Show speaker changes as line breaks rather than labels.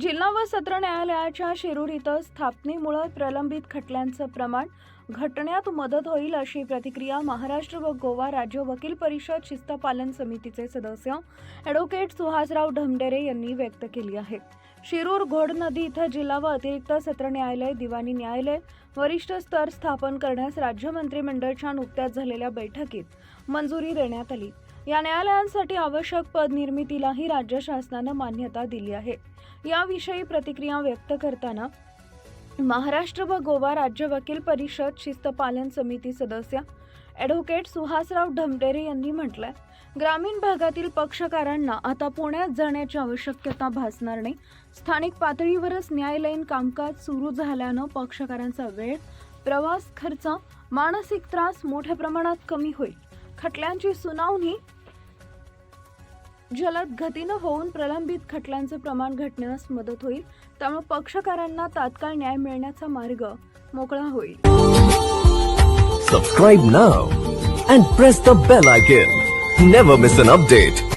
जिल्हा व सत्र न्यायालयाच्या शिरूर इथं स्थापनेमुळे प्रलंबित खटल्यांचं प्रमाण घटण्यात मदत होईल अशी प्रतिक्रिया महाराष्ट्र व गोवा राज्य वकील परिषद शिस्तपालन समितीचे सदस्य ॲडव्होकेट सुहासराव ढमडेरे यांनी व्यक्त केली आहे. शिरूर घोड नदी इथं जिल्हा व अतिरिक्त सत्र न्यायालय दिवाणी न्यायालय वरिष्ठ स्तर स्थापन करण्यास राज्य मंत्रिमंडळाच्या नुकत्याच झालेल्या बैठकीत मंजुरी देण्यात आली. या न्यायालयांसाठी आवश्यक पद निर्मितीलाही राज्य शासनानं मान्यता दिली आहे. याविषयी प्रतिक्रिया व्यक्त करताना महाराष्ट्र व गोवा राज्य वकील परिषद शिस्तपालन समिती सदस्य ॲडव्होकेट सुहासराव ढमटेरे यांनी म्हटलंय ग्रामीण भागातील पक्षकारांना आता पुण्यात जाण्याची आवश्यकता भासणार नाही. स्थानिक पातळीवरच न्यायालयीन कामकाज सुरू झाल्यानं पक्षकारांचा वेळ प्रवास खर्च मानसिक त्रास मोठ्या प्रमाणात कमी होईल. खटल्यांची सुनावणी जलद गतीनं होऊन प्रलंबित खटल्यांचं प्रमाण घटण्यास मदत होईल त्यामुळे पक्षकारांना तात्काळ न्याय मिळण्याचा मार्ग मोकळा होईल.
Subscribe now and press the bell icon never miss an update